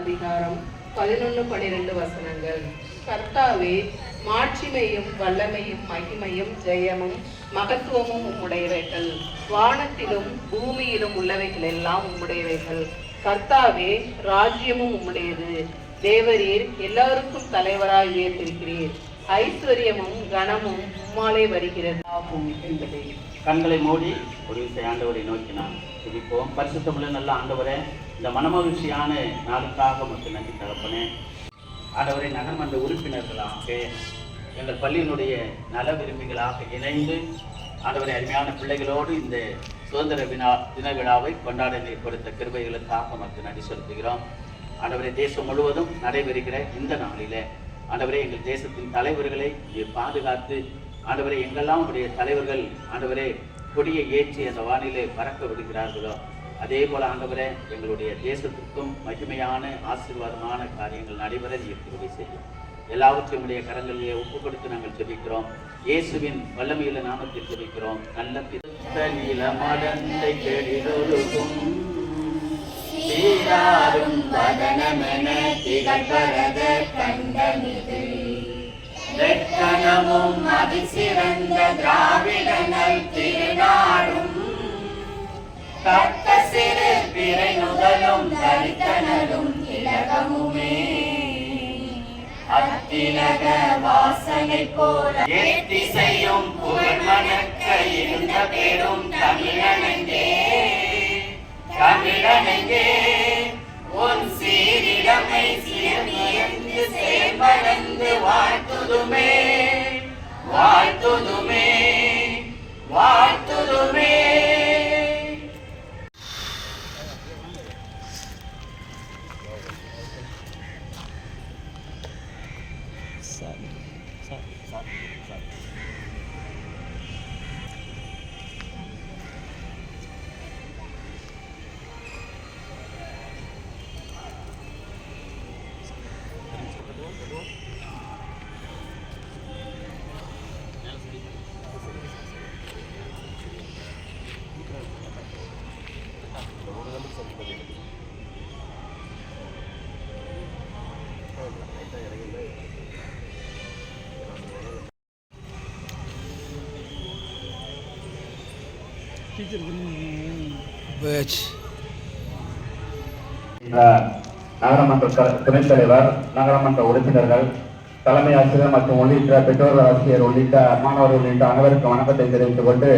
அதிகாரம் பதினொன்று பன்னிரெண்டு வசனங்கள். கர்த்தாவே மாட்சிமையும் வல்லமையும் மகிமையும் ஜெயமும் மகத்துவமும் உம்முடையவைகள். வானத்திலும் பூமியிலும் உள்ளவைகள் எல்லாம் உம்முடையவைகள். கர்த்தாவே ராஜ்யமும் உம்முடையது. தேவரீர் எல்லாருக்கும் தலைவராய் உயர்த்திருக்கிறீர் ஐஸ்வர்யமும் கனமும் உம்மாலே வருகிறது. ஆகும் என்பதே கண்களை மூடி ஒரு விசை ஆண்டவரை நோக்கினான். துதிப்போம். பரிசுத்தமுள்ள நல்ல ஆண்டவரே இந்த மனமகிழ்ச்சியான நாளுக்காக மட்டும் நன்றி தகப்பனே ஆண்டவரை நகர்மன்ற உறுப்பினர்களாக எங்கள் பள்ளியினுடைய நல விரும்பிகளாக இணைந்து ஆண்டவரை அருமையான பிள்ளைகளோடு இந்த சுதந்திர வினா தின விழாவை கொண்டாட ஏற்படுத்த கொடுத்த கிருபைகளுக்காக மக்கள் நன்றி செலுத்துகிறோம். ஆண்டவரை தேசம் முழுவதும் நடைபெறுகிற இந்த நாளிலே ஆண்டவரை எங்கள் தேசத்தின் தலைவர்களை நீர் பாதுகாத்து ஆண்டவரை எங்கெல்லாம் உடைய தலைவர்கள் ஆண்டவரை கொடியை ஏற்றி அந்த வானிலை பறக்க விடுகிறார்களோ அதே போல ஆண்டவரே எங்களுடைய தேசத்திற்கும் மகிமையான ஆசீர்வாதமான காரியங்கள் நடைபெற நீர் கிருபை செய்யும். எல்லாவற்றையும் உடைய கரங்களிலே ஒப்பு கொடுத்து நாங்கள் ஜெபிக்கிறோம். இயேசுவின் வல்லமையுள்ள நாமத்தில் ஜெபிக்கிறோம். நல்ல பித்த நீலமடந்தை கெடிலொழுகும் சீராரும் வதனமென திகழ்பரத கண்டமிது லெக்கணமும் அதிசிறந்த திராவிடங்கள் திருநாடும் கத்த சிறு பிறை நுதலும் தரித்தனரும் திலகமுமே. அத்திலக வாசனை போல ஏத்தி செய்யும் புகழ் மணக்க இருந்த பெரும் தமிழனங்கே தமிழனங்கே உன் சீரிடமை சீர்மியந்து சேர்மறந்து வாழ்த்துதுமே. வாழ்த்துதுமே வாழ்த்துதுமே. Sad. Sad. Sad. Sad. நகரமன்ற த- துணைத் தலைவர் நகரமன்ற உறுப்பினர்கள் தலைமை ஆசிரியர் மற்றும் உள்ளிட்ட பெற்றோர் ஆசிரியர் உள்ளிட்ட மாணவர்கள் உள்ளிட்ட அனைவருக்கும் வணக்கத்தை தெரிவித்துக் கொண்டு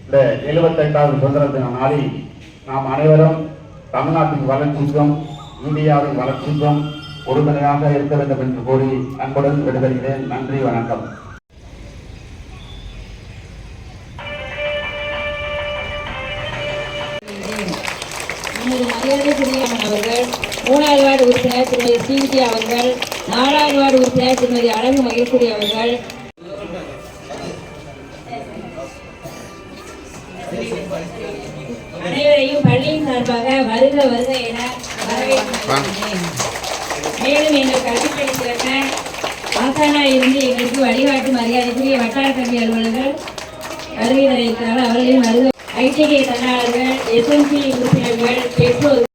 இந்த எழுபத்தெட்டாவது சுதந்திர தின நாளில் நாம் அனைவரும் தமிழ்நாட்டின் வளர்ச்சிக்கும் இந்தியாவின் வளர்ச்சிக்கும் உறுதுணையாக இருக்க வேண்டும் என்று கூறி அன்புடன் விடுதலைகிறேன் நன்றி வணக்கம். உறுப்பினர் திருமதி ஸ்ரீவித்யா அவர்கள் நாலாவது வார்டு உறுப்பினர் திருமதி அழகு மகேஸ்வரி அவர்கள். அனைவரையும் பள்ளியின் சார்பாக வருக வருக என வரவேற்கிறேன் மேலும் எங்கள் கல்விப்பணி சிறந்த ஆசானா இருந்து எங்களுக்கு வழிகாட்டு மரியாதைக்குரிய வட்டார கல்வி அலுவலர்கள் வருகை தர இருக்கிறார்கள் அவர்களையும் வருகை ஐடிஐ தன்னாளர்கள் எஸ்எம்பி உறுப்பினர்கள் பெற்றோர்கள்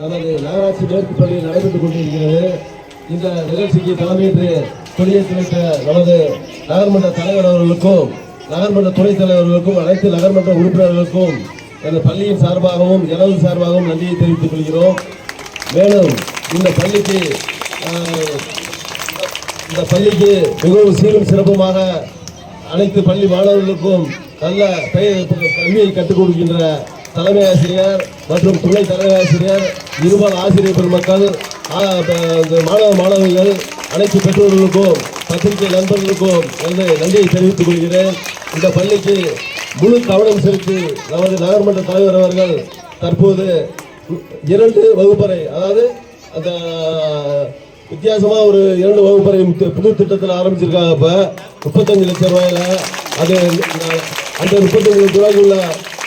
நமது நகராட்சி மேற்கு பள்ளியில் நடைபெற்றுக் கொண்டிருக்கிறது. இந்த நிகழ்ச்சிக்கு தலைமையேற்று கொடியேற்றி வைத்த நமது நகர்மன்ற தலைவர் அவர்களுக்கும் நகர்மன்ற துணைத் தலைவர்களுக்கும் அனைத்து நகர்மன்ற உறுப்பினர்களுக்கும் எனது பள்ளியின் சார்பாகவும் எனது சார்பாகவும் நன்றியை தெரிவித்துக் கொள்கிறோம். மேலும் இந்த பள்ளிக்கு இந்த பள்ளிக்கு மிகவும் சீரும் சிறப்புமாக அனைத்து பள்ளி மாணவர்களுக்கும் நல்ல பெயர் கல்வியை கற்றுக் கொடுக்கின்ற தலைமை ஆசிரியர் மற்றும் துணை தலைமை ஆசிரியர் இருபால் ஆசிரியர் பெருமக்கள் இந்த மாணவ மாணவிகள் அனைத்து பெற்றோர்களுக்கும் பத்திரிகை நண்பர்களுக்கும் எனது நன்றியை தெரிவித்துக் கொள்கிறேன். இந்த பள்ளிக்கு முழு கவனம் செலுத்தி நமது நகர்மன்ற தலைவர் அவர்கள் தற்போது இரண்டு வகுப்பறை அதாவது அந்த வித்தியாசமாக ஒரு இரண்டு வகுப்பறை புது திட்டத்தில் ஆரம்பிச்சிருக்காங்க இப்போ. முப்பத்தஞ்சு லட்சம் ரூபாயில் அது அந்த முப்பத்தஞ்சு லட்ச ரூபாய்க்குள்ள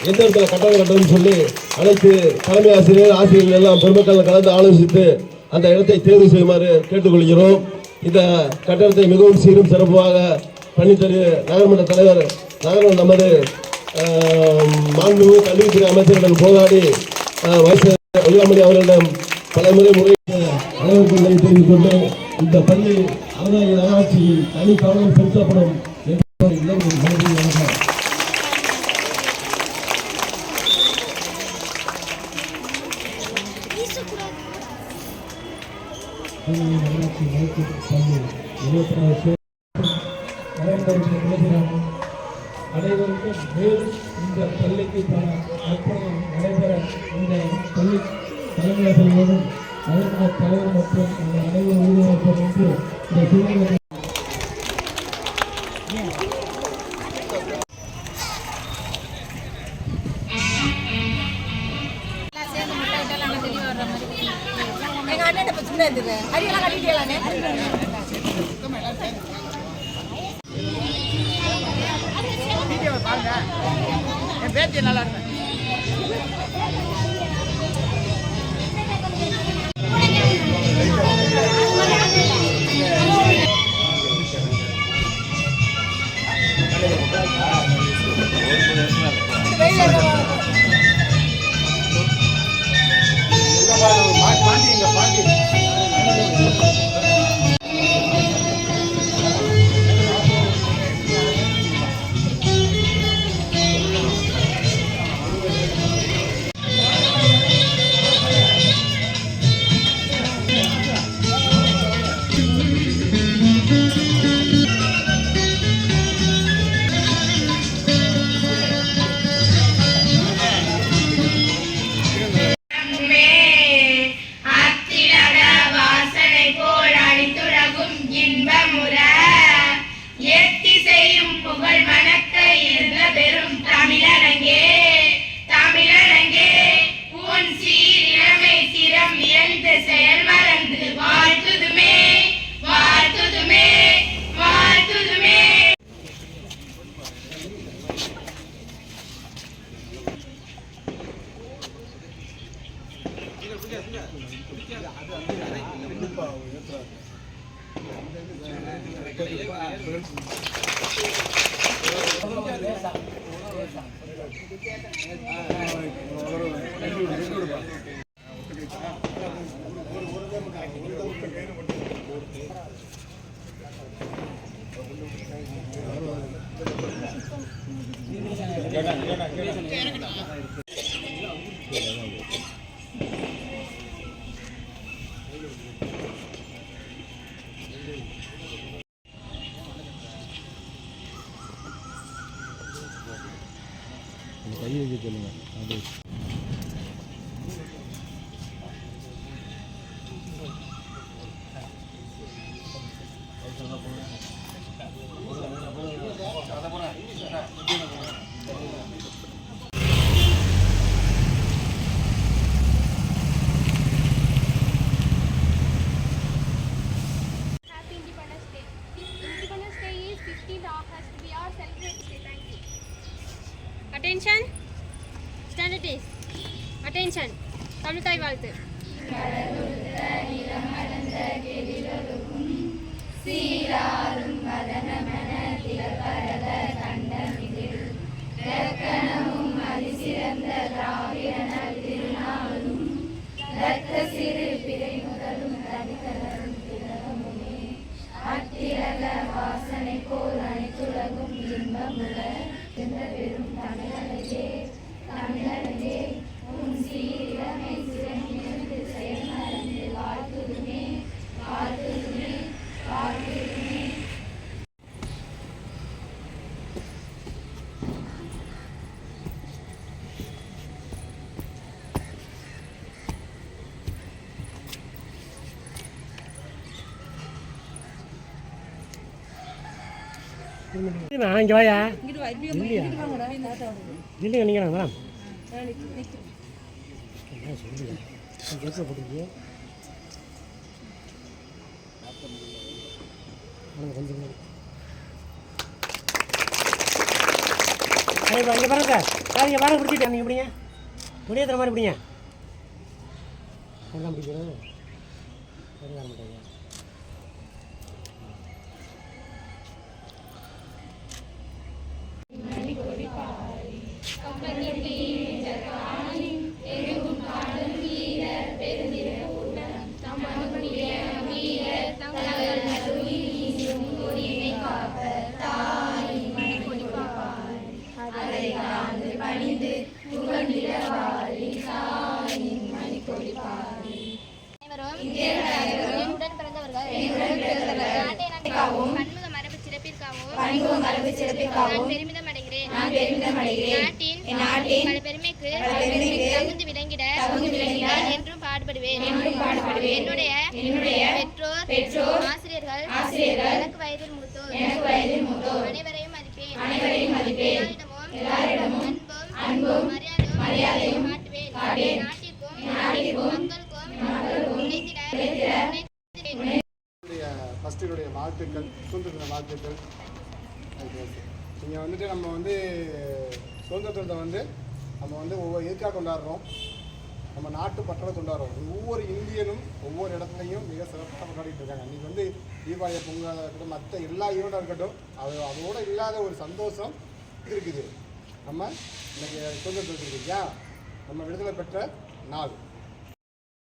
எந்த இடத்துல கட்டணம் கட்டணும்னு சொல்லி அனைத்து தலைமை ஆசிரியர் ஆசிரியர்கள் எல்லாம் பெருமக்கள் கலந்து ஆலோசித்து அந்த இடத்தை தேர்வு செய்யுமாறு கேட்டுக்கொள்கிறோம். இந்த கட்டணத்தை மிகவும் சீரும் சிறப்பாக பண்ணித்தரு நகர்மன்ற தலைவர் நகரம் நமது ஆஹ், மாண்புமிகு கல்வித்துறை அமைச்சரிடம் போராடி ஆஹ், வைஸ் அவர்களிடம் பல முறை முறையிட்டு அனைவருக்கும் நன்றி தெரிவித்துக் கொண்டு இந்த பள்ளி அவதாய நகராட்சியில் தனி கவனம் செலுத்தப்படும் என்று நன்றி நகராட்சி மேற்கு பள்ளி இருபத்தி நாலு அனைவருக்கும் மேலும் இந்த பள்ளிக்கு பல அர்ப்பணம் நடைபெற இந்த பள்ளி தலைமையாசிரியரும் தலைவர் மற்றும் அனைவரும் ஊழியர்கள் என்று இந்த சூழ்நிலை அண்ணன் இப்ப சும்மா இருந்தது அரியெல்லாம் கட்டிட்டீங்களானே அத்திரட அந்த கை வைக்க சொல்லுங்கள் அது அட்டென்ஷன் ஸ்டாண்டர்டிஸ் அட்டென்ஷன் தமிழ் தாய் வாழ்த்து. நான் இங்கே வாயா. இல்லையா? இல்லைங்க நீங்கள் மேடம் என்ன சொல்லுங்க கேட்க கொஞ்சம் பாருங்க சார். இங்கே பாருங்க பிடிச்சிட்டு நீங்கள் பிடிங்க முடியாத மாதிரி பிடிங்க மாட்டேங்க. நாட்டின் பல பெருமைக்கு தகுந்து விளங்கிட என்றும் பாடுபடுவேன். என்னுடைய பெற்றோர் ஆசிரியர்கள் எனக்கு வயதில் மூத்தோர். அனைவரையும் மதிப்பேன். எல்லாரிடமும் அன்பும் மரியாதையும் காட்டுவேன். நாட்டிற்கும் மக்களுக்கும் உழைத்திடுவேன். ஃபஸ்ட்டுடைய வாழ்த்துக்கள் சுதந்திர தின இங்கே வந்துட்டு நம்ம வந்து சுதந்திரத்தை வந்து நம்ம வந்து ஒவ்வொரு எதுக்காக கொண்டாடுறோம்? நம்ம நாட்டு பற்றலை கொண்டாடுறோம். ஒவ்வொரு இந்தியனும் ஒவ்வொரு இடத்துலையும் மிக சிறப்பாக கொண்டாடிட்டு இருக்காங்க. இன்றைக்கி வந்து தீபாவளி பொங்கலாக இருக்கட்டும் மற்ற எல்லா ஈரோடாக இருக்கட்டும் அது அதோட இல்லாத ஒரு சந்தோஷம் இருக்குது. நம்ம இன்றைக்கி சுதந்திரத்தில் இருக்கு இல்லையா? நம்ம விடுதலை பெற்ற நாள்.